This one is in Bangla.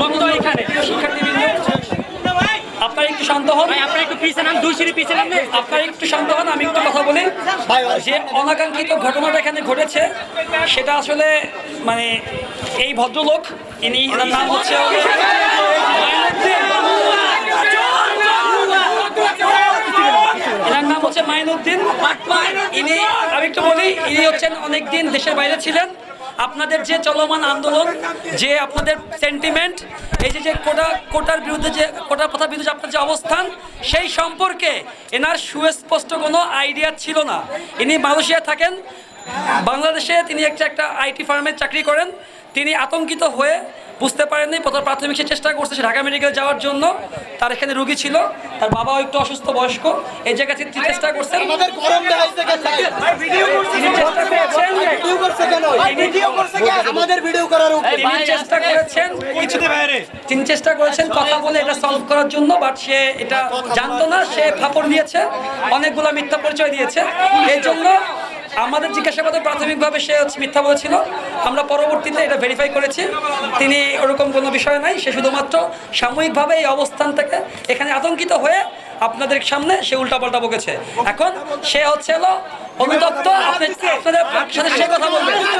বন্ধ এখানে। শিক্ষার্থীবৃন্দ। আপনারা একটু শান্ত হন। আপনারা একটু পিছিয়ে নাম দুই সিঁড়ি পিছিয়ে নাম আপনারা একটু শান্ত হন আমি একটু কথা বলি। যে অনাকাঙ্ক্ষিত ঘটনাটা এখানে ঘটেছে সেটা আসলে মানে এই ভদ্রলোক ইনি এনার নাম হচ্ছে এনার নাম হচ্ছে মাইনুদ্দিন। ইনি আমি একটু বলি ইনি হচ্ছেন অনেকদিন দেশের বাইরে ছিলেন। আপনাদের যে চলমান আন্দোলন যে আপনাদের সেন্টিমেন্ট এই যে যে কোটা কোটার বিরুদ্ধে যে কোটার প্রথার বিরুদ্ধে আপনার যে অবস্থান সেই সম্পর্কে এনার সুস্পষ্ট কোনো আইডিয়া ছিল না। ইনি মালয়েশিয়া থাকেন বাংলাদেশে তিনি একটা একটা আইটি ফার্মে চাকরি করেন। তিনি আতঙ্কিত হয়ে বুঝতে পারেননি প্রথম প্রাথমিক সে চেষ্টা করছে সে ঢাকা মেডিকেল যাওয়ার জন্য। তার এখানে রুগী ছিল তার বাবাও একটু অসুস্থ বয়স্ক। এই জায়গায় চেষ্টা করছেন আমাদের গরম দেখাইছে কেন তিনি চেষ্টা করেছেন ভিডিও করছে কেন? ভিডিও করছে কেন? আমাদের ভিডিও করার উপরে তিনি চেষ্টা করেছেন। কিছু তিনি চেষ্টা করেছেন কথা বলে এটা সলভ করার জন্য বাট সে এটা জানতো না সে ফাপড় দিয়েছে অনেকগুলো মিথ্যা পরিচয় দিয়েছে। এই জন্য আমাদের জিজ্ঞাসাবাদে প্রাথমিকভাবে সে হচ্ছে মিথ্যা বলেছিল। আমরা পরবর্তীতে এটা ভেরিফাই করেছি। তিনি ওরকম কোনো বিষয় নাই সে শুধুমাত্র সাময়িকভাবে এই অবস্থান থেকে এখানে আতঙ্কিত হয়ে আপনাদের সামনে সে উল্টাপাল্টা বকেছে। এখন সে হচ্ছে হলো অনুতপ্ত আপনি আপনাদের সাথে সে কথা বলবে।